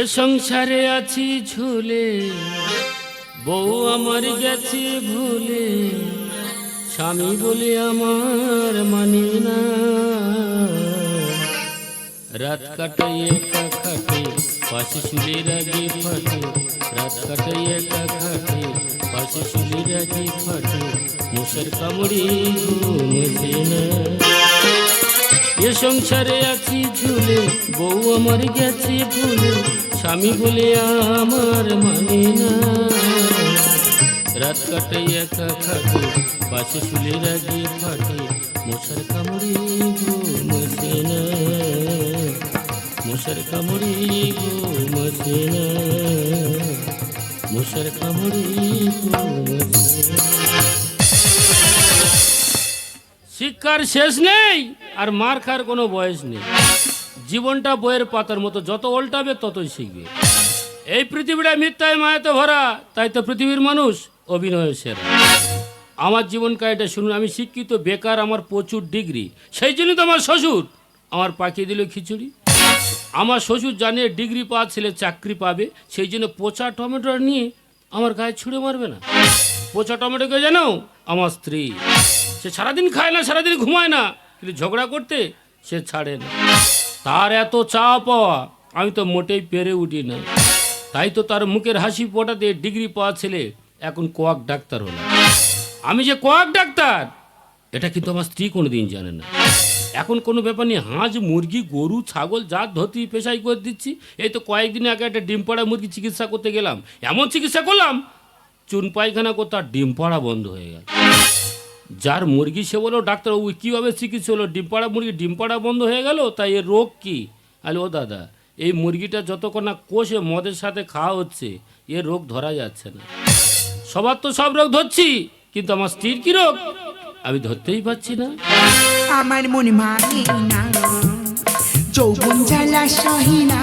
এ সংসারে আছি ঝুলে, বউ আমার গেছে ভুলে, স্বামী বলে আমার মানি না। রাত কাটাই একা খাটে, পাশে শুলে রাগে ফাটে, রাত কাটাই একা খাটে, পাশে শুলে রাগে ফাটে, মশার কামড়ে ঘুমছে না। এ সংসারে আছি ঝুলে বউ আমার গেছে ভুলে, স্বামী বলে আমার মানে না। রাত কাটাই একা খাটে, পাশে শুলে রাগে ফাটে, মশার কামড়ে ঘুমছে না। মশার কামড়ে ঘুমছে না। মশার কামড়ে ঘুমছে না। শিক্ষার শেষ নেই আর মার খার কোনো বয়স নেই। জীবনটা বইয়ের পাতার মতো যত উল্টাবে ততই শিখবে। এই পৃথিবীটা মিথ্যায় মায়াতে ভরা, তাই তো পৃথিবীর মানুষ অভিনয় সেরা। আমার জীবন কাহিটা শুনুন, আমি শিক্ষিত, বেকার, আমার প্রচুর ডিগ্রি। সেই জন্য তো আমার শ্বশুর আমার পাঠিয়ে দিল খিচুড়ি। আমার শ্বশুর জানিয়ে ডিগ্রি পাওয়া ছেলে চাকরি পাবে, সেই জন্য পচা টমেটো নিয়ে আমার গায়ে ছুঁড়ে মারবে না। পচা টমেটোকে জানো? আমার স্ত্রী। সে সারাদিন খায় না, সারাদিন ঘুমায় না। কিন্তু ঝগড়া করতে সে ছাড়ে না। তার এত চা পাওয়া আমি তো মোটেই পেরে উঠি না তাই তো তার মুখের হাসি ফোটাতে ডিগ্রি পাওয়া ছেলে এখন কোয়াক ডাক্তার হলো। আমি যে কোয়াক ডাক্তার, এটা কিন্তু আমার স্ত্রী কোনোদিন জানে না। এখন কোনো ব্যাপার নেই, হাঁস, মুরগি, গরু, ছাগল যা ধরতি, পেশাই করে দিচ্ছি। এই তো কয়েকদিন আগে একটা ডিম পাড়া মুরগি চিকিৎসা করতে গেলাম। এমন চিকিৎসা করলাম, চুন পায়খানা করতে আর ডিম পাড়া বন্ধ হয়ে গেল। যার মুরগি সে বলো ডাক্তারবাবু কীভাবে চিকিৎসা হলো? ডিম পাড়া মুরগি ডিম পাড়া বন্ধ হয়ে গেল, তাই এর রোগ কী? আরে ও দাদা, এই মুরগিটা যতক্ষণ না কোষে মদের সাথে খাওয়া হচ্ছে, এর রোগ ধরা যাচ্ছে না। সবার তো সব রোগ ধরছি, কিন্তু আমার স্ত্রীর কি রোগ? আমি ধরতেই পারছি না। আমার মন মানে না, যৌবন জ্বালা সহি না।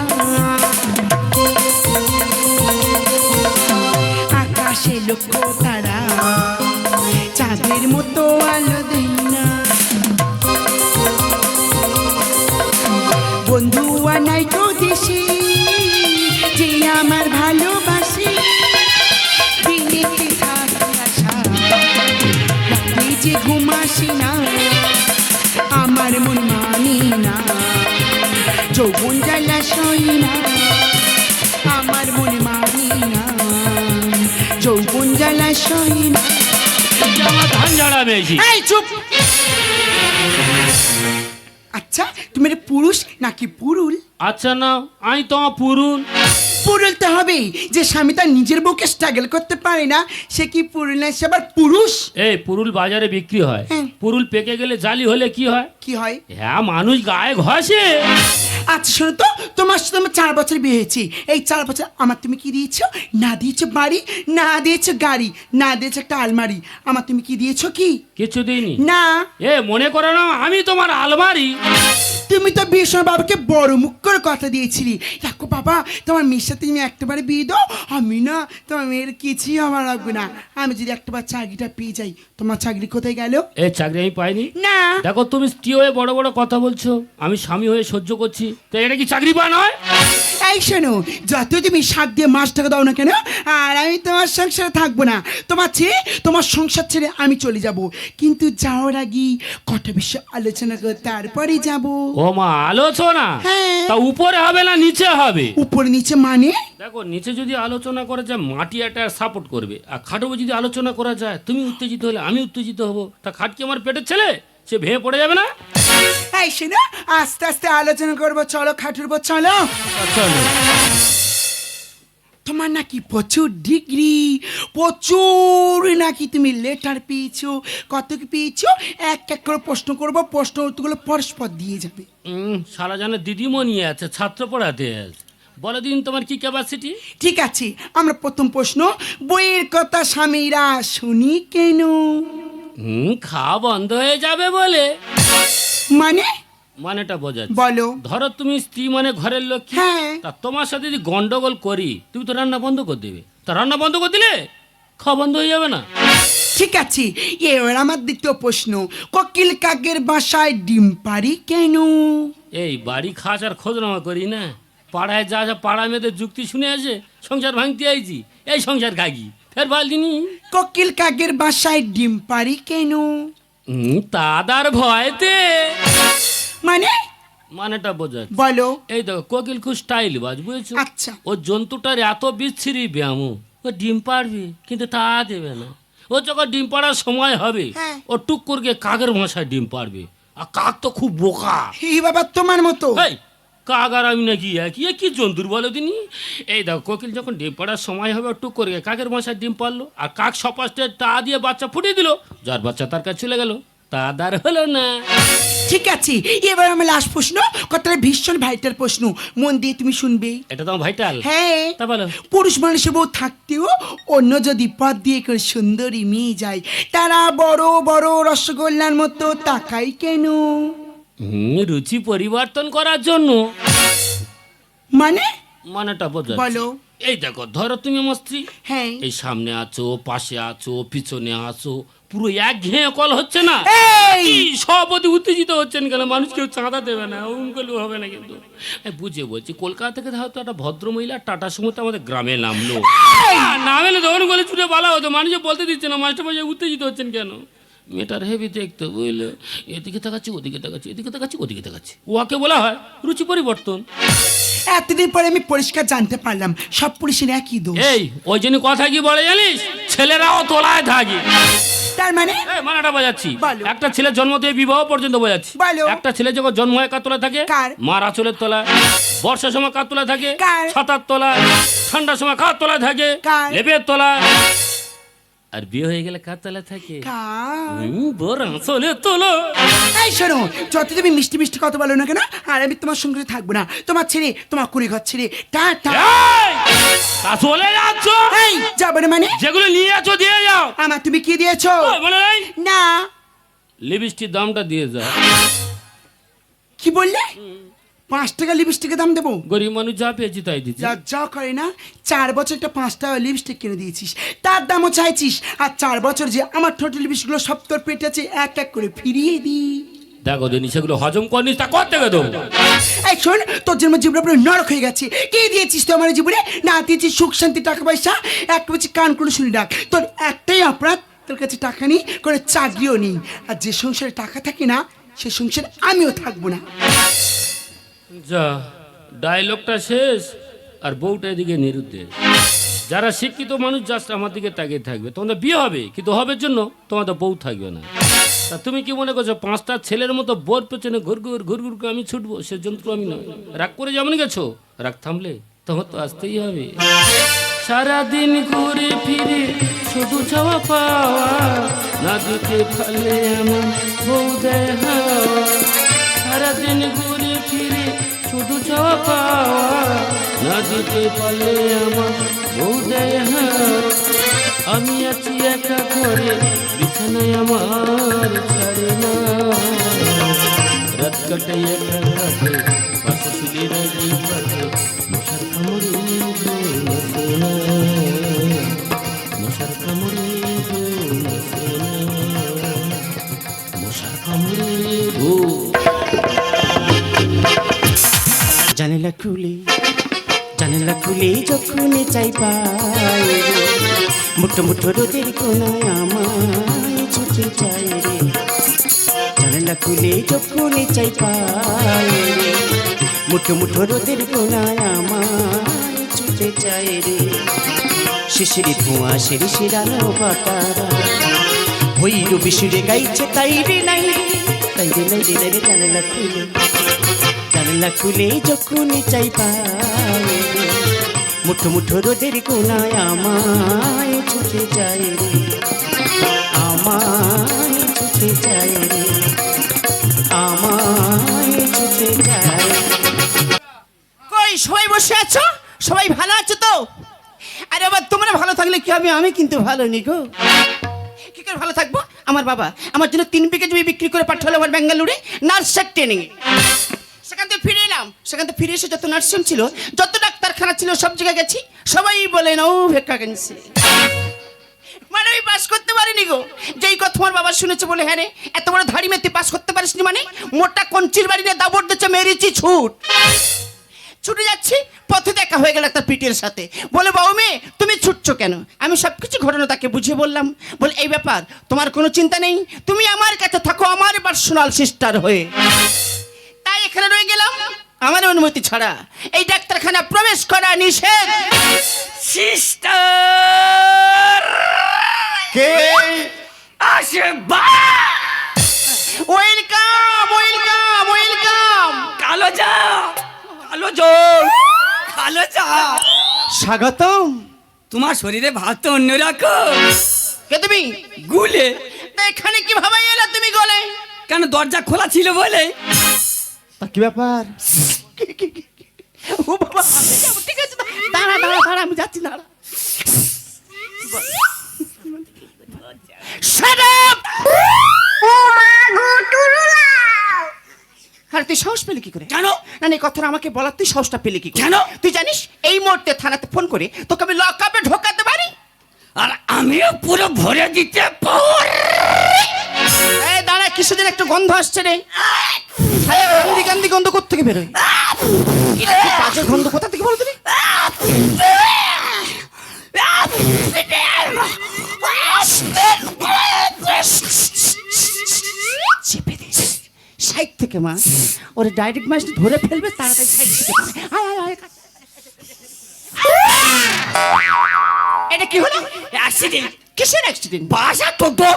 আকাশে লক্ষ্য তারা। চাঁদের মতো আলো দেয় না। বন্ধু আনাই তো দেশে যে আমার ভালোবাসে। যে ঘুম আসে না, আমার মন মানি না। যৌবন জ্বালা সই না, আমার মন মানি না। যৌবন জ্বালা সই না। এটা আমার ধান ঝাড়া মেয়েছি এই চুপ। আচ্ছা তুমি পুরুষ নাকি পুরুল? আচ্ছা না আমি তোমার পুরুল। তো হবেই যে স্বামী তার নিজের বউকে স্ট্রাগল করতে পারে না সে কি পুরুল না সে আবার পুরুষ? এই পুরুল বাজারে বিক্রি হয়। হ্যাঁ। পুরুল পেকে গেলে জালি হলে কি হয়? কি হয়? হ্যাঁ মানুষ গায়ে ঘষে। আচ্ছা শোনো তো তোমার সাথে আমার চার বছর বিয়ে হয়েছে। এই চার বছর আমার তুমি কি দিয়েছ? না দিয়েছ বাড়ি না দিয়েছ গাড়ি না দিয়েছ একটা আলমারি। আমার তুমি কি দিয়েছ কি? কিছু দিইনি? না। এ মনে করো না আমি তোমার আলমারি। তুমি তো বিয়ের সময় বাবাকে বড় মুখ করে কথা দিয়েছিলি। দেখো বাবা তোমার মেয়ের সাথে তুমি একটাবারে বিয়ে দাও আমি না তোমার মেয়ের কিছুই আমার লাগবে না। আমি যদি একটাবার চাকরিটা পেয়ে যাই তোমার চাকরি কোথায় গেল? এই চাকরি আমি পাইনি। না। দেখো তুমি স্ত্রী হয়ে বড় বড় কথা বলছো আমি স্বামী হয়ে সহ্য করছি। তো এটা কি চাকরি পা নয়? এই শোনো যত তুমি সাত দিয়ে মাছ টাকা দাও না কেন আর আমি তোমার সংসারে থাকব না। তোমার ছেড়ে তোমার সংসার ছেড়ে আমি চলে যাব। কিন্তু যাওয়ার আগে কটা বিষয় আলোচনা করে তারপরে যাব। ও মা আলোচনা? হ্যাঁ। তা উপরে হবে না নিচে হবে? উপরে নিচে মানে? দেখো নিচে যদি আলোচনা করা যায় মাটি একটা সাপোর্ট করবে। আর খাটবো যদি আলোচনা করা যায় তুমি উত্তেজিত হলে আমি উত্তেজিত হব। তা খাট কি আমার পেটের ছেলে? সে ভেঙে পড়ে যাবে না? এই শোনো আস্তে আস্তে আলোচনা করব চলো খাটুর চলো। চলো। তোমার নাকি প্রচুর ডিগ্রি প্রচুর নাকি তুমি লেটার পেয়েছ কত কি পেয়েছ? এক এক করে প্রশ্ন করব প্রশ্ন উত্তরগুলো পরস্পর দিয়ে যাবে। সারা জানে দিদিমণি আছে ছাত্র পড়াতে আছে। বলো দিন তোমার কি ক্যাপাসিটি ঠিক আছে আমরা প্রথম প্রশ্ন বইয়ের কথা স্বামীরা শুনি কেন? হুম খাওয়া বন্ধ হয়ে যাবে বলে। মানে? মানেটা বোঝা বলো। ধরো তুমি স্ত্রী মানে ঘরের লোক হ্যাঁ। তা তোমার সাথে যদি গন্ডগোল করি তুমি তো রান্না বন্ধ করে দেবে। তা রান্না বন্ধ করে দিলে খাওয়া বন্ধ হয়ে যাবে না। ঠিক আছে এবার আমার দ্বিতীয় প্রশ্ন। কোকিল কাকের বাসায় ডিম পারি কেন? এই বাড়ি খাস আর খোঁজ নামা করি না। পাড়ায় যা যা পাড়া মেয়েদের যুক্তি শুনে আছে সংসার ভাঙতে আইছি। এই সংসার কাকি ফের বালদিনি কোকিল কাকের বাসায় ডিম পারি কেন? হুম, তাদার ভয়তে মানে? মানেটা বোঝা বলো। এই দেখো কোকিল খুব স্টাইল বাজ বুঝেছ? আচ্ছা। ও জন্তুটার এত বিচ্ছিরি ব্যায়াম ও ডিম পারবে কিন্তু তা দেবে না। ও যখন ডিম পাড়ার সময় হবে হ্যাঁ। ও টুক করে কাকের মশায় ডিম পারবে আর কাক তো খুব বোকা। এই বাবা তোমার মতো। এই কাক আর আমি নাকি একই? কি জন্তুর বলো তিনি এই দেখো কোকিল যখন ডিম পাড়ার সময় হবে ও টুক করে কাকের মশায় ডিম পারল আর কাক সপাশে তা দিয়ে বাচ্চা ফুটিয়ে দিল যার বাচ্চা তার কাছে চলে গেল। তা দার হলো না। ঠিক আছে এবার আমার লাস্ট প্রশ্ন কথাটা ভীষণ প্রশ্ন। মন দিয়ে তুমি শুনবে। এটা তো ভাইটাল? হ্যাঁ। তা বলো। পুরুষ মানুষের বউ থাকতেও অন্য যদি পথ দিয়ে করে সুন্দরী মেয়ে যায় তারা বড় বড় রসগোল্লার মতো তাকাই কেন? রুচি পরিবর্তন করার জন্য। মানে? মানেটা বোঝা বলো। এই দেখো ধরো তুমি আমার স্ত্রী হ্যাঁ। এই সামনে আছো পাশে আছো পিছনে আছো পুরো এক ঘেয়ে কল হচ্ছে না। এই! সভাপতি উত্তেজিত হচ্ছেন কেন? মানুষ কেউ চাঁদা দেবে না ওম করলেও হবে না কিন্তু। বুঝে বলছি কলকাতা থেকে হয়তো একটা ভদ্র মহিলা টাটা সময় আমাদের গ্রামে নামলো। নামেলে তখন বলে ছুটে বলা হতো মানুষ বলতে দিচ্ছে না মাস্টার মাঝে উত্তেজিত হচ্ছেন কেন? মেয়েটার হেভি দেখতে বুঝলো। এদিকে তাকাচ্ছি ওদিকে তাকাচ্ছি এদিকে তাকাচ্ছি ওদিকে তাকাচ্ছি। ওকে বলা হয় রুচি পরিবর্তন। এতদিন পরে আমি পরিষ্কার জানতে পারলাম সব পুলিশের একই দোষ। এই ওই জন্য কথা কি বলে জানিস? ছেলেরাও তোলায় থাকে। তার মানে মানাটা বোঝাচ্ছি একটা ছেলের জন্ম থেকে বিবাহ পর্যন্ত বোঝাচ্ছি বলো। একটা ছেলে যখন জন্ম হয় কাতলা থাকে? মার আঁচলের তলা বর্ষার সময় কাতলা থাকে? ছাতার তলা ঠান্ডার সময় কার তলায় থাকে? লেপের তলায় আর বিয়ে হয়ে গেলে কার তলায় থাকে? বোর আঁচলের তলা। এই শোনো যত তুমি মিষ্টি মিষ্টি কথা বলো না কেন আর আমি তোমার সঙ্গে থাকব না। তোমার ছেড়ে তোমার কুড়ি ঘর ছেড়ে টা টা! তা চলে যাচ্ছ? এই যাবে না মানে? যেগুলো নিয়ে আছো দিয়ে যাও। আমার তুমি কি দিয়েছ? ওই, না। লিপস্টিক দামটা দিয়ে যাও। কি বললে? পাঁচ টাকা লিপস্টিকের দাম দেবো। গরিব মানুষ যা পেয়েছি তাই দিচ্ছি লজ্জা করে না চার বছর একটা পাঁচ টাকা লিপস্টিক কিনে দিয়েছিস। তার দামও চাইছিস। আর চার বছর যে আমার ঠোঁট লিপস্টিকগুলো সব তোর পেটে আছে এক এক করে ফিরিয়ে দিই দেখো দিনি সেগুলো হজম করনিস তা কর থেকে দেবো? এই শোন তোর জন্য জীবনে পুরো নরক হয়ে গেছে। কে দিয়েছিস তো আমার জীবনে? না দিয়েছিস সুখ শান্তি টাকা পয়সা। একটা বলছি কান করে শুনে ডাক তোর একটাই অপরাধ তোর কাছে টাকা নেই কোনো চাকরিও নেই। আর যে সংসারে টাকা থাকে না সে সংসারে আমিও থাকব না। যা ডায়লগটা শেষ আর বউটা এদিকে নিরুদ্ধে যারা শিক্ষিত মানুষ জাস্ট আমার দিকে তাকিয়ে থাকবে, তোমাদের বিয়ে হবে, কিন্তু হবের জন্য তোমাদের বউ থাকবে না। তা তুমি কি মনে করছ, পাঁচটা ছেলের মতো বোর পেছনে ঘুর ঘুর ঘুর ঘুর আমি ছুটবো? সে যন্ত্র আমি নয়। রাগ করে যেমন গেছো, রাগ থামলে তোমার তো আসতেই হবে। সারাদিন ঘুরে ফিরে শুধু চাওয়া পাওয়া, না দিতে পারলে আমার বউ হাওয়া। সারাদিন ঘুরে শুধু পাওয়া না দিতে পারলে আমার দেয় আমি আছি একা ঘরে, বিছানায় আমার ছাড়ে না রাত কাটাই একা ঘাটে পাশে শুলে রাজি পাশে মশার কামড়ে। মশার কামড়ে। মশার কামড়ে ঘুম জানালা খুলে জানালা খুলে যখন চাই পাই মুঠো মুঠো রোদের কোনায় আমায় ছুটে চাই রে। জানালা খুলে যখন চাই পাই মুঠো মুঠো রোদের কোনায় আমায় ছুটে চাই রে। শিশিরে ধোঁয়া সেরে শিরানো বাতারা ভৈর বিশুরে গাইছে, তাই রে নাই তাই রে নাই রে নাই রে জানালা খুলে। জানলা খুলে যখন চাই পাই মুঠো মুঠো রোদের কোনায় আমায় ছুটে যায় রে। আমায় ছুটে যায় রে। আমায় ছুটে যায় কই, সবাই বসে আছো? সবাই ভালো আছো তো? আরে আবার তোমরা ভালো থাকলে কি হবে? আমি কিন্তু ভালো নি গো। কি করে ভালো থাকব? আমার বাবা, আমার জন্য তিন বিঘে জমি বিক্রি করে পাঠালো আমার বেঙ্গালুরে নার্সার ট্রেনিং সেখান থেকে ফিরে এলাম। সেখান থেকে ফিরে এসে যত নার্সিং ছিল, যত ডাক্তারখানা ছিল, সব জায়গায় গেছি। সবাই বলেন ও ভেক্কা কেনছে। মানে আমি পাস করতে পারিনি গো। যেই কথা তোমার বাবা শুনেছে বলে হ্যাঁ রে, এত বড় ধাড়ি মেতে পাস করতে পারিসনি মানে? মোটা কঞ্চির বাড়ি নিয়ে দাবর দিচ্ছে মেরেছি, ছুট। ছুটে যাচ্ছি, পথে দেখা হয়ে গেল একটা পিটের সাথে। বলে, বাবু মেয়ে, তুমি ছুটছো কেন? আমি সব কিছু ঘটনা তাকে বুঝিয়ে বললাম। বলে, এই ব্যাপার, তোমার কোনো চিন্তা নেই। তুমি আমার কাছে থাকো, আমার পার্সোনাল সিস্টার হয়ে। তাই এখানে রয়ে গেলাম। আমার অনুমতি ছাড়া এই ডাক্তারখানা প্রবেশ করা নিষেধ। সিস্টার কে? আসে বা ওয়েলকাম ওয়েলকাম ওয়েলকাম কালো যা কালো জল কালো চা স্বাগতম। তোমার শরীরে ভাত তো অন্য অন্যরকম কে তুমি? গুলে। তা এখানে কীভাবে এলে তুমি গলে? কেন দরজা খোলা ছিল বলে? তা কি ব্যাপার ও বাবা ঠিক আছে দাঁড়া দাঁড়া দাঁড়া আমি যাচ্ছি দাঁড়া! আরে তুই সাহস পেলি কি করে কেন? না এই কথাটা আমাকে বলার তুই সাহসটা পেলি কি করে কেন? তুই জানিস এই মুহূর্তে থানাতে ফোন করে তোকে আমি লক আপে ঢোকাতে পারি আর আমিও পুরো ভরে দিতে পারি দাঁড়া কিছুদিন একটু গন্ধ আসছে রে। কান্দি কান্দি গন্ধ কোথেকে বেরোয়? এটা কি গন্ধ? কোথা থেকে চেপে দিস সাইড থেকে মা, ওরে ডাইরেক্ট মাছ ধরে ফেলবে, তাড়াতাড়ি সাইড থেকে এটা কি হলো? অ্যাক্সিডেন্ট কিসের অ্যাক্সিডেন্ট বাসা টোটো।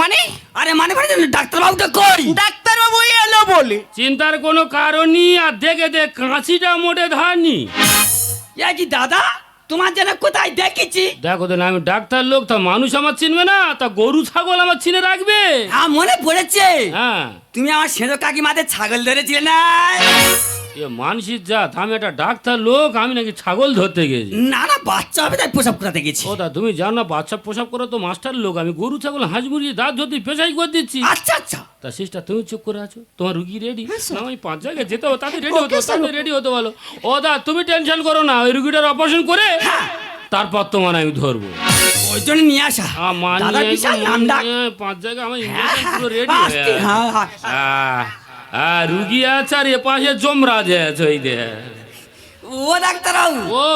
মানে? আরে মানে মানে ডাক্তারবাবুটা কই? ডাক্তার বাবু এলো বলে। চিন্তার কোনো কারণই আর দেখে দে কাঁচিটা মোটে ধারনি ইয়া কি দাদা তোমার যেন কোথায় দেখেছি? দেখো তো না আমি ডাক্তার লোক তা মানুষ আমার চিনবে না? তা গরু ছাগল আমার চিনে রাখবে? হ্যাঁ মনে পড়েছে। হ্যাঁ। তুমি আমার সেজো কাকিমাদের ছাগল ধরেছিলে না? এ মানসির জাত আমি একটা ডাক্তার লোক আমি নাকি ছাগল ধরতে গেছি। না না বাচ্চা হবে তাই পোশাক কোথাতে গেছি। ও দা তুমি জানো না বাচ্চা পোশাক করে তো মাস্টার লোক আমি গরু ছাগল হাঁস মুরগি দাঁত ধরতে পেশাই করে দিচ্ছি। আচ্ছা আচ্ছা। তা সিস্টার তুমি চুপ করে আছো? তোমার রুগী রেডি না আমি পাঁচ জায়গায় যেতে হবে তাতে রেডি হতো তাতে রেডি হতে বলো। ও দা তুমি টেনশন করো না ওই রুগীটার অপারেশন করে তারপর তোমার আমি ধরবো। ওই জন্য নিয়ে আসা। আমার পাঁচ জায়গা আমার পুরো রেডি হ্যাঁ, হ্যাঁ। রুগী আছে আর এ পাশে জমরাজ আছে ওই দে ও ডাক্তারবাবু। ও।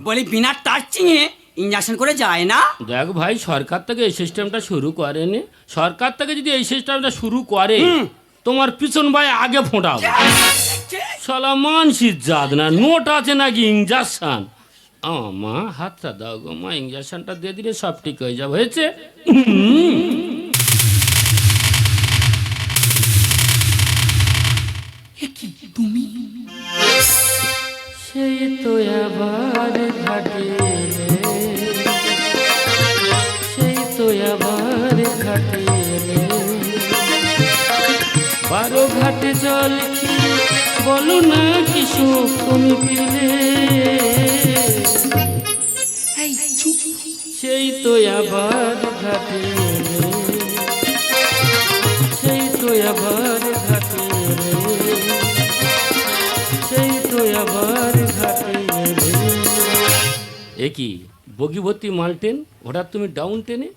বলি বিনা টাচিংয়ে ইঞ্জেকশন করে যায় না? দেখ ভাই সরকার থেকে এই সিস্টেমটা শুরু করেনি। সরকার থেকে যদি এই সিস্টেমটা শুরু করে তোমার পিছন ভাই আগে ফোঁটাবো শালা মানসির জাত না নোট আছে নাকি ইঞ্জেকশন মা হাতটা দাও গো মা ইঞ্জেকশনটা দিয়ে দিলে সব ঠিক হয়ে যাবে হয়েছে? সেই তো আবার ঘাটে সেই তো আবার ঘাটে বারো ঘাটে জল কি বলো না কি সুখ তুমি পেলে সেই তো আবার ঘাটে সেই তো আবার এ কি? বগি ভর্তি মাল টেন? হঠাৎ তুমি ডাউন টেনে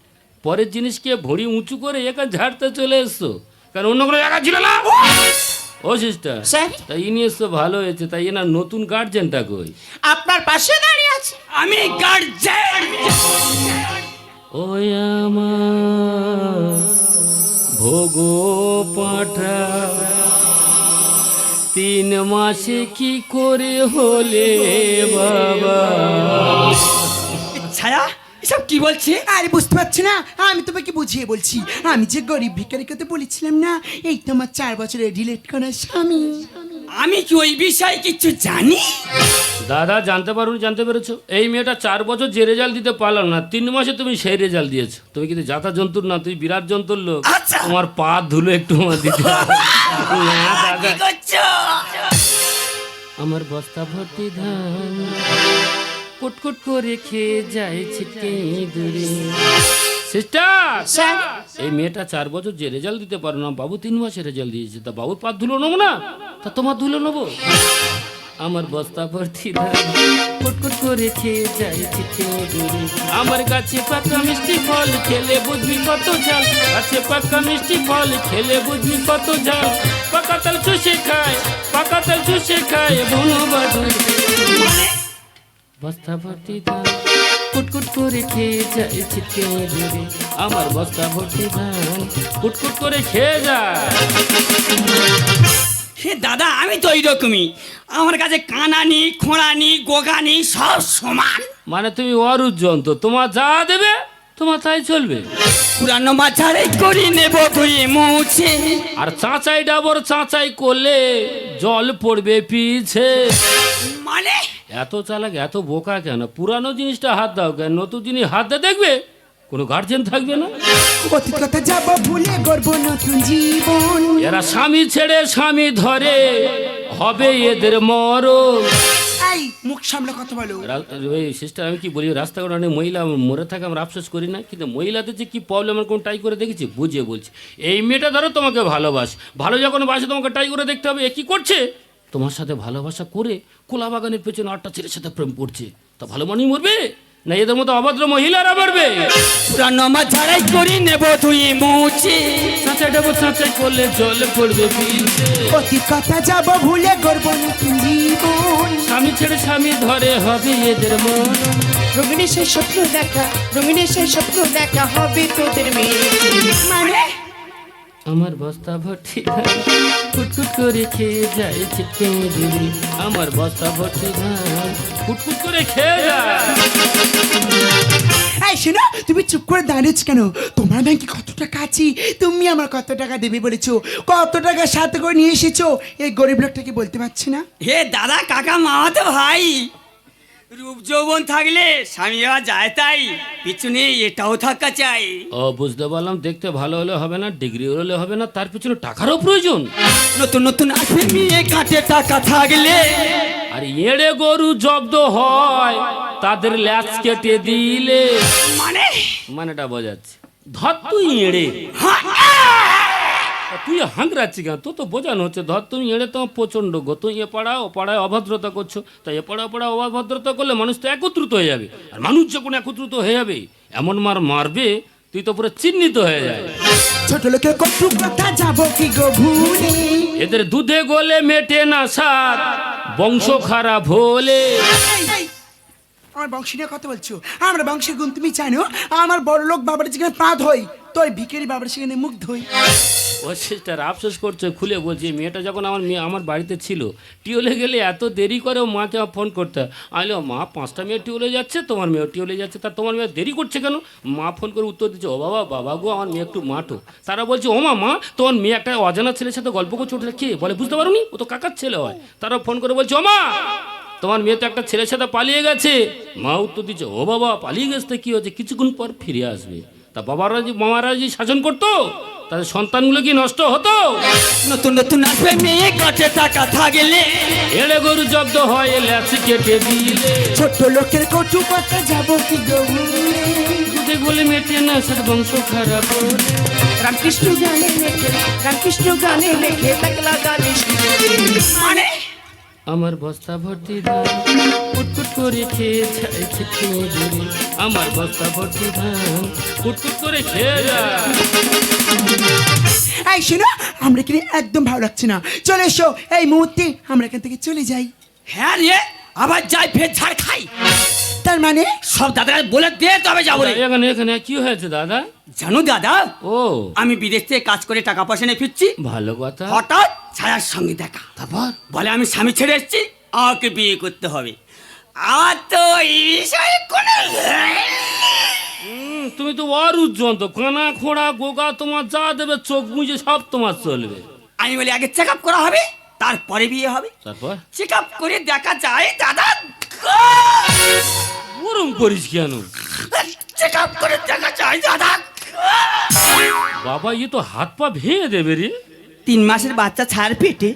পরের জিনিসকে ভড়ি উঁচু করে একা ঝাড়তে চলে এসছো। কারণ অন্য কোনো জায়গা ছিল না? ও সিস্টার তাই ইনি এসছো ভালো হয়েছে। তাই এনার নতুন গার্জেনটা কই? আপনার পাশে দাঁড়িয়ে আছে। আমি গার্জেন ওই আমার ভোগো পাঠা তিন মাসে কি করে হলে বাবা? কি বলছে? আরে বুঝতে পারছি না। আমি তোমাকে বুঝিয়ে বলছি। আমি যে গরিব ভিখারির কথা বলেছিলাম না এই তো আমার চার বছরের রিলেট করা স্বামী। আমি কি ওই বিষয়ে কিছু জানি? দাদা জানতে পারুন জানতে পেরেছ? এই মেয়েটা চার বছর যে রেজাল্ট দিতে পারলাম না তিন মাসে তুমি সেই রেজাল্ট দিয়েছ। তুমি কিন্তু যাতা জন্তুর না তুই বিরাট জন্তুর লোক। আচ্ছা। তোমার পা ধুলো একটু আমার দিতে না দাদা। আমার বস্তা ভর্তি ধান। কুটকুট করে খেয়ে যায় ছিটকে দূরে। সিস্টার এই মেয়েটা চার বছর যে রেজাল্ট দিতে পারো না বাবু তিন মাসে রেজাল্ট দিয়েছে তা বাবুর পা ধুলো নেব না? তা তোমার ধুলো নেব? আমার বস্তা ভর্তি কুটকুট করে খেয়ে যায় ছিটকে দূরে। আমার কাছে পাকা মিষ্টি ফল খেলে বুঝবি কত ঝাল। কাছে পাকা মিষ্টি ফল খেলে বুঝবি কত ঝাল। পাকা তাল চষে খায় পাকা তেল চুষে খায় বনু বাদুর বস্তা ভর্তি ধান। কুটকুট করে খেয়ে যায় ছিটকে ধরে। আমার বস্তা ভর্তি ধান। কুটকুট করে খেয়ে যায়। হে দাদা আমি তো এইরকমই। আমার কাছে কানানি খোঁড়ানি গোগানি সব সমান। মানে তুমি অরুজন তো তোমার যা দেবে তোমার তাই চলবে। পুরানো মাছারে করি নেব ধুয়ে মুছে। আর চাঁচাই ডাবর চাঁচাই করলে জল পড়বে পিছে। মানে? এত চালাক এত বোকা কেন? পুরানো জিনিসটা হাত দাও কেন? নতুন জিনিস হাত দিয়ে দেখবে? কোনো গার্জেন থাকবে না? কথা যাব ভুলে গর্ব নতুন জীবন। এরা স্বামী ছেড়ে স্বামী ধরে হবে এদের মরণ। মুখ সামলে কথা বলো। ওই সিস্টার আমি কি বলি রাস্তাঘাটে অনেক মহিলা মরে থাকে আমরা আফসোস করি না কিন্তু মহিলাদের যে কি প্রবলেম কোন টাই করে দেখেছি? বুঝিয়ে বলছি। এই মেয়েটা ধরো তোমাকে ভালোবাস। ভালো যখন বাসে তোমাকে টাই করে দেখতে হবে এ কি করছে? তোমার সাথে ভালোবাসা করে কোলা বাগানের পেছনে আটটা ছেলের সাথে প্রেম করছে। তা ভালো মানুষ মরবে? না এদের মতো অভদ্র মহিলারা মরবে? পুরানো মাছারে করি নেব ধুয়ে মুছে। চাঁচাই ডাবো চাঁচাই করলে জল পড়বে পিছে কথা যাব ভুলে নতুন জীবন স্বামী ছেড়ে স্বামী ধরে হবে এদের মন। রঙিনী সেই স্বপ্ন দেখা রঙিনী সেই স্বপ্ন দেখা হবে তোদের মেয়ে। মানে? আমার বস্তা ভর্তি ধান ফুটফুট করে খেয়ে যায় ছিটকে দিবি আমার বস্তা ভর্তি ধান ফুটফুট করে খেয়ে যায়। এই শোনো তুমি চুপ করে দাঁড়িয়েছ কেন? তোমার ব্যাংকে কত টাকা আছে? তুমি আমার কত টাকা দেবে বলেছ? কত টাকা সাথে করে নিয়ে এসেছ? এই গরিব লোকটাকে বলতে পারছি না? হে দাদা কাকা মামা তো ভাই রূপ যৌবন থাকলে স্বামী যাওয়া যায় তাই। পিছনে এটাও থাকা চাই। ও বুঝতে পারলাম দেখতে ভালো হলে হবে না ডিগ্রি হলে হবে না তার পিছনে টাকারও প্রয়োজন। নতুন নতুন আসবে মেয়ে কাটে টাকা থাকলে। আর এড়ে গরু জব্দ হয় তাদের ল্যাচ কেটে দিলে। মানে? মানেটা বোঝাচ্ছে। ধর তুই এড়ে। তুই হাঁকড়াচ্ছি কেন? তো তো বোঝানো হচ্ছে ধর তুমি এড়ে তোমার প্রচণ্ড গো। তুই এ পাড়া ও পাড়ায় অভদ্রতা করছ। তাই এ পাড়া ও পাড়া অভদ্রতা করলে মানুষ তো একত্রিত হয়ে যাবে। আর মানুষ যখন একত্রিত হয়ে যাবে এমন মার মারবে তুই তো পুরো চিহ্নিত হয়ে যাবে। ছোট লোকের কত কথা যাব কি গো ভুলে? এদের দুধে গোলে মেটে না সার। বংশ খারাপ হলে। আমার বংশ নিয়ে কথা বলছো। আমার বংশের গুণ তুমি জানো, আমার বড় লোক বাবার যেখানে পা তোর ভিখারি বাবার সেখানে মুখ ধই ও সিস্টার, আফসোস করছে, খুলে বলছি। মেয়েটা যখন আমার মেয়ে, আমার বাড়িতে ছিল, টিউলে গেলে এত দেরি করে ও মাকে ফোন করতে আইলো মা, পাঁচটা মেয়ে টিউলে যাচ্ছে, তোমার মেয়ে টিউলে যাচ্ছে, তা তোমার মেয়ে দেরি করছে কেন? মা ফোন করে উত্তর দিচ্ছে, ও বাবা বাবা গো, আমার মেয়ে একটু মাঠো। তারা বলছে, ও মা মা, তোমার মেয়ে একটা অজানা ছেলের সাথে গল্প করছে, ওটা কে? বলে, বুঝতে পারোনি, ও তো কাকার ছেলে হয়। তারা ফোন করে বলছে, ও মা, তোমার মেয়ে তো একটা ছেলের সাথে পালিয়ে গেছে। মা উত্তর দিচ্ছে, ও বাবা, পালিয়ে গেছে তো কি হচ্ছে কিছুক্ষণ পর ফিরে আসবে। তা বাবারা যে মামারা যে শাসন করতো? তাদের সন্তানগুলো কি নষ্ট হতো? নতুন নতুন আসবে মেয়ে কাটে টাকা থাকলে। এড়ে গরু জব্দ হয় ল্যাচি কেটে দিলে। ছোট লোকের কটু কথা যাব কি দুধে গোলে মেটে না বংশ খারাপ রামকৃষ্ণ গানে লেখে রামকৃষ্ণ গানে লেখে গানে মানে? আমার বস্তা ভর্তি ধান করে খেয়ে দূরে আমার বস্তা ভর্তি ধান কুটকুট করে খেয়ে যায় এই শোনো আমরা কিনে একদম ভালো লাগছে না। চলে এসো এই মুহূর্তে আমরা এখান থেকে চলে যাই। হ্যাঁ রে আবার যাই ফের ঝাড় খাই। তার মানে? সব দাদা বলে দে তবে যাব রে। এখানে এখানে কি হয়েছে দাদা? জানো দাদা ও। আমি বিদেশ থেকে কাজ করে টাকা পয়সা নিয়ে ফিরছি। ভালো কথা। হঠাৎ ছায়ার সঙ্গে দেখা। তারপর? বলে আমি স্বামী ছেড়ে এসেছি আমাকে বিয়ে করতে হবে। আর তো এই বিষয়ে কোনো তুমি তো তো কানা খোঁড়া গোগা তোমার যা দেবে চোখ মুজে সব তোমার চলবে। আমি বলি আগে চেক আপ করা হবে তারপরে বিয়ে হবে। তারপর? চেক আপ করে দেখা যায় দাদা ওরম করিস কেন? চেক আপ করে দেখা যায় দাদা। বাবা ইয়ে তো হাত পা ভেঙে দেবে রে। তিন মাসের বাচ্চা ছাড় পেটে।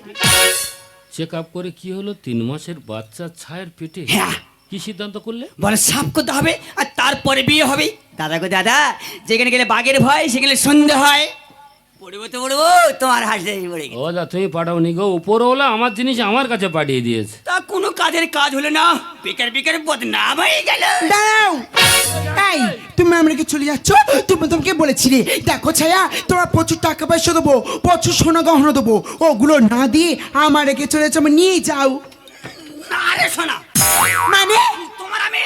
চেক আপ করে কি হলো? তিন মাসের বাচ্চা ছায়ের পেটে। হ্যাঁ। কি সিদ্ধান্ত করলে? বলে সাফ করতে হবে আর তারপরে বিয়ে হবে। দাদা গো দাদা যেখানে গেলে বাঘের ভয় সেখানে সন্ধে হয়। পড়ব তো পড়ব তোমার হাসতে পড়ে। ও দা তুমি পাঠাও নি গো। উপরওয়ালা আমার জিনিস আমার কাছে পাঠিয়ে দিয়েছে। তা কোনো কাজের কাজ হলো না। বেকার বেকার বদনাম হয়ে গেল। দাঁড়াও। চলে যাচ্ছ? তুমি তোমাকে বলেছিলে দেখো ছায়া তোমার প্রচুর টাকা পয়সা দেবো প্রচুর সোনা গহনা দেবো। ওগুলো না দিয়ে আমার রেখে চলে যাচ্ছে নিয়ে যাও। আরে শোনা মানে? তোমার আমি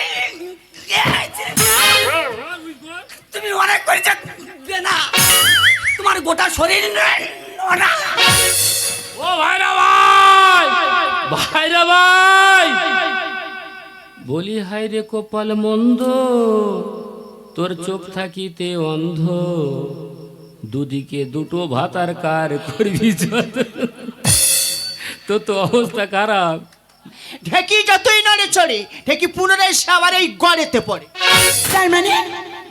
তুমি অনেক করেছ না। তোমার গোটা শরীর। ও ভাইরা ভাই ভাইরা ভাই। বলি হাই রে কপাল মন্দ। তোর চোখ থাকিতে অন্ধ। দুদিকে দুটো ভাতার কার করবি তো তো অবস্থা খারাপ। ঢেকি যতই নড়ে চড়ে ঢেকি পুনরায় সে আবার এই গড়েতে পড়ে। তার মানে?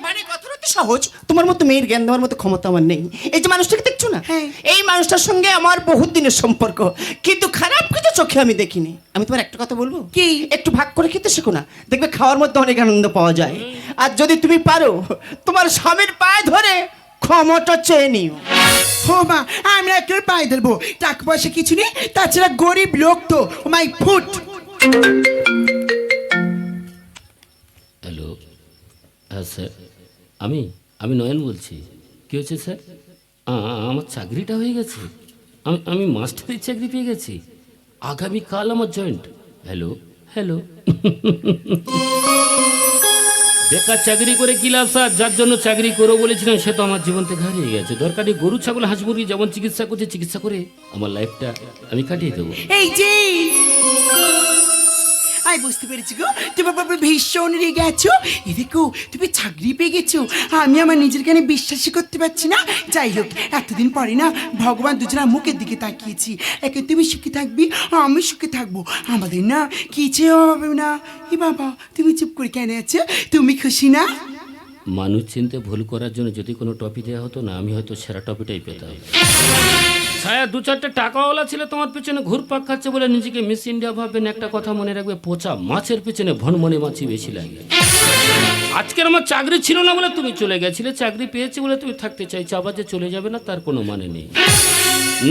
মানে কথাটা তো সহজ? তোমার মতো মেয়ের জ্ঞান দেওয়ার মতো ক্ষমতা আমার নেই। এই যে মানুষটাকে দেখছ না? হ্যাঁ। এই মানুষটার সঙ্গে আমার বহুত দিনের সম্পর্ক। কিন্তু খারাপ কিছু চোখে আমি দেখিনি। আমি তোমার একটা কথা বলব? কি? একটু ভাগ করে খেতে শেখো না। দেখবে খাওয়ার মধ্যে অনেক আনন্দ পাওয়া যায়। আর যদি তুমি পারো তোমার স্বামীর পায়ে ধরে ক্ষমতা চেয়ে নিও। ও মা আমরা একটু পায়ে ধরবো। টাকা পয়সা কিছু নেই তাছাড়া গরিব লোক তো। My foot. হ্যালো হ্যাঁ স্যার আমি আমি নয়ন বলছি। কী হয়েছে স্যার? আমার চাকরিটা হয়ে গেছে। আমি আমি মাস্টারের চাকরি পেয়ে গেছি। আগামীকাল আমার জয়েন্ট। Hello hello. বেকার চাকরি করে কি লাভ স্যার? যার জন্য চাকরি করো বলেছিলাম সে তো আমার জীবন থেকে হারিয়ে গেছে। দরকারি গরু, ছাগল, হাঁস, মুরগি যেমন চিকিৎসা করছে, চিকিৎসা করে আমার লাইফটা আমি কাটিয়ে দেবো। এই যে আই বুঝতে পেরেছি গো। তুমি বাবা ভীষণ রেগে আছো এ দেখো তুমি চাকরি পেয়ে গেছো। আমি আমার নিজের কানে বিশ্বাসই করতে পারছি না। যাই হোক, এতদিন পরে না ভগবান দুজনা মুখের দিকে তাকিয়েছি। একে তুমি সুখী থাকবি, আমি সুখী থাকব। আমাদের না কিছু হবে না। এ বাবা, তুমি চুপ করে কেন আছো? তুমি খুশি না? মানুষ চিনতে ভুল করার জন্য যদি কোনো টপি দেওয়া হতো না, আমি হয়তো সেরা টপিটাই পেতাম। ছায়া, দু চারটে টাকাওয়ালা ছিল তোমার পেছনে ঘুরপাক খাচ্ছে বলে নিজেকে মিস ইন্ডিয়া ভাববেন একটা কথা মনে রাখবে, পচা মাছের পেছনে ভনমনে মাছি বেশি লাগে। আজকের আমার চাকরি ছিল না বলে তুমি চলে গেছিলে, চাকরি পেয়েছি বলে তুমি থাকতে চাইছো, আবার যে চলে যাবে না তার কোনো মানে নেই।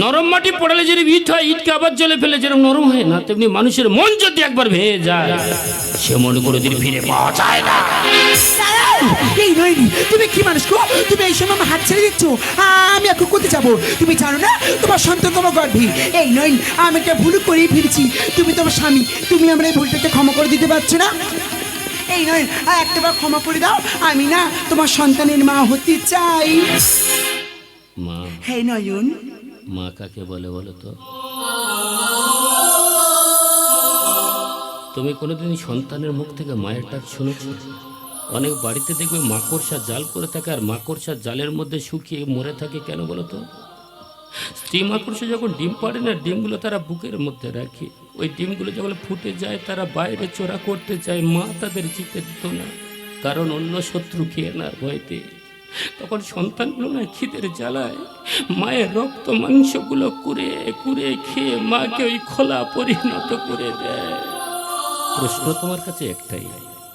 নরম মাটি পড়ালে যেরকম ইট হয়, ইটকে আবার জলে ফেলে, যেরকম নরম হয় না, তেমনি মানুষের মন যদি একবার ভেঙে যায়, সে মনে করে দিন ফিরে পাওয়া যায় না। এই তুমি কি মানুষ গো? তুমি এই সময় হাত ছেড়ে দিচ্ছ? আমি এখন কোথায় যাব? তুমি জানো না, তোমার সন্তান তোমার গর্ভে। এই নয় আমি একটা ভুল করেই ফিরছি। তুমি তোমার স্বামী, তুমি আমার এই ভুলটাকে ক্ষমা করে দিতে পারছ না? এই নয় আর একটাবার ক্ষমা করে দাও। আমি না তোমার সন্তানের মা হতে চাই। মা। হে নয়ন। মা কাকে বলে বলো তো? তুমি কোনোদিন সন্তানের মুখ থেকে মায়ের ডাক শুনেছ? অনেক বাড়িতে দেখবে মাকড়সা জাল করে থাকে আর মাকড়সা জালের মধ্যে শুকিয়ে মরে থাকে কেন বলো তো? স্ত্রী মাকড়সা যখন ডিম পাড়ে না ডিমগুলো তারা বুকের মধ্যে রাখে। ওই ডিমগুলো যখন ফুটে যায়, তারা বাইরে চোরা করতে চায়, মা তাদের জিতে দিত না। কারণ অন্য শত্রু খেয়ে না ভয়তে। তখন সন্তানগুলো না খিদের জ্বালায়। মায়ের রক্ত মাংসগুলো কুড়ে কুড়ে খেয়ে মাকে ওই খোলা পরিণত করে দেয়। প্রশ্ন তোমার কাছে একটাই,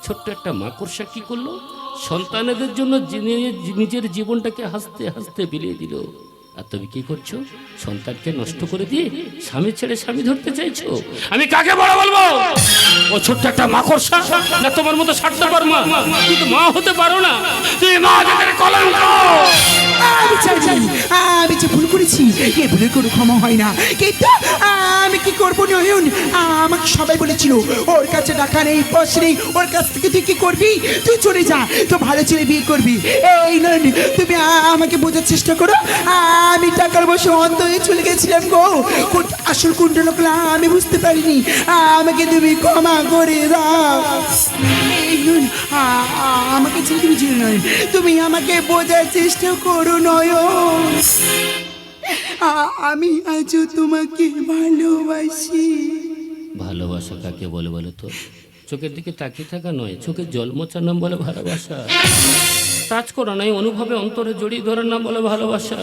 ছোট্ট একটা মাকড়সা কি করল? সন্তানেদের জন্য জিনে- নিজের জীবনটাকে হাসতে হাসতে বিলিয়ে দিল। আর তুমি কি করছ? সন্তানকে নষ্ট করে দিয়ে স্বামী ছেড়ে স্বামী ধরতে চাইছো? আমি কাকে বড় বলব? ও ছোট্ট একটা মাকড়সা? না তোমার মতো স্বার্থপর মা? কিন্তু মা হতে পারো না। তুমি মা যাদের কলঙ্ক। আমি চাই চাই আমি যে ভুল করেছি। এ ভুলের কোনো ক্ষমা হয় না। কিন্তু আমি কি করব, নয়ন? আমাকে সবাই বলেছিল, ওর কাছে টাকা নেই, পয়সা নেই, ওর কাছ থেকে তুই কি করবি? তুই চলে যা তো ভালো ছেলে বিয়ে করবি। এই নয়ন, তুমি আমাকে বোঝার চেষ্টা করো। আমি টাকার বসে অন্ত হয়ে চলে গেছিলাম গো। আসল কোনটা লোকলা আমি বুঝতে পারিনি। আমাকে তুমি ক্ষমা করে দাও। নয়ন আমাকে ছেড়ে তুমি ছিল নয় তুমি আমাকে বোঝার চেষ্টা করো, নয়ন। আ- আমি আজও তোমাকে ভালোবাসি। ভালোবাসা কাকে বলে বলো তো? চোখের দিকে তাকিয়ে থাকা নয় চোখের জল মোচার নাম বলে ভালোবাসা। টাচ করা নয় অনুভবে অন্তরে জড়িয়ে ধরার নাম বলে ভালোবাসা।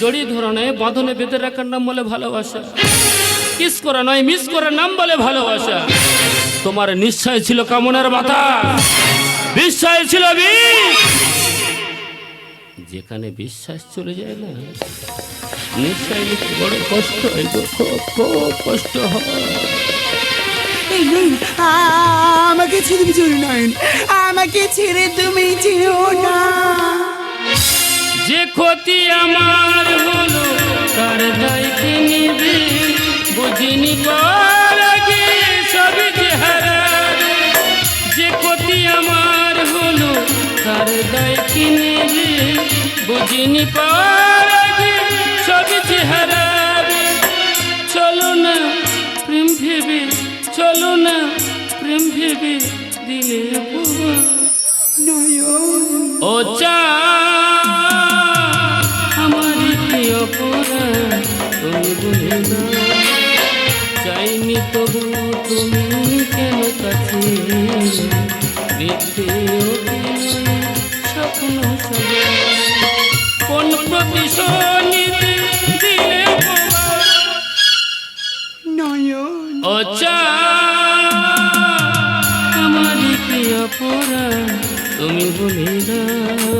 জড়িয়ে ধরা নয় বাঁধনে বেঁধে রাখার নাম বলে ভালোবাসা। কিস করা নয়, মিস করার নাম বলে ভালোবাসা। তোমার নিশ্চয় ছিল কামনার বাতাস বিশ্বাস ছিল বিষ যেখানে বিশ্বাস চলে যায় না নিশ্চয় বড় কষ্ট হয় খুব খুব কষ্ট হয়। আমাকে ছেড়ে তুমি চলো নয়ন আমাকে ছেড়ে তুমি যেও না। যে ক্ষতি আমার হলো তার দায়িত্ব নিবে বুঝিনি আগে সবই যে হারাবে যে ক্ষতি আমার হলো তার দায়িত্ব নিবে বুঝিনি পার যে হারাবে চলো না প্রেম ভেবে, চলো না প্রেম ভেবে দিলে ও চা আমার কি অপরাধ, তুমি বলে না। চাইনি তবু তুমি কেন কাছে দেখতে কোন প্রতিশোধ দিলে নয়ন ও আমার কি অপরাধ তুমি বলে দাও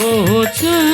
ও চা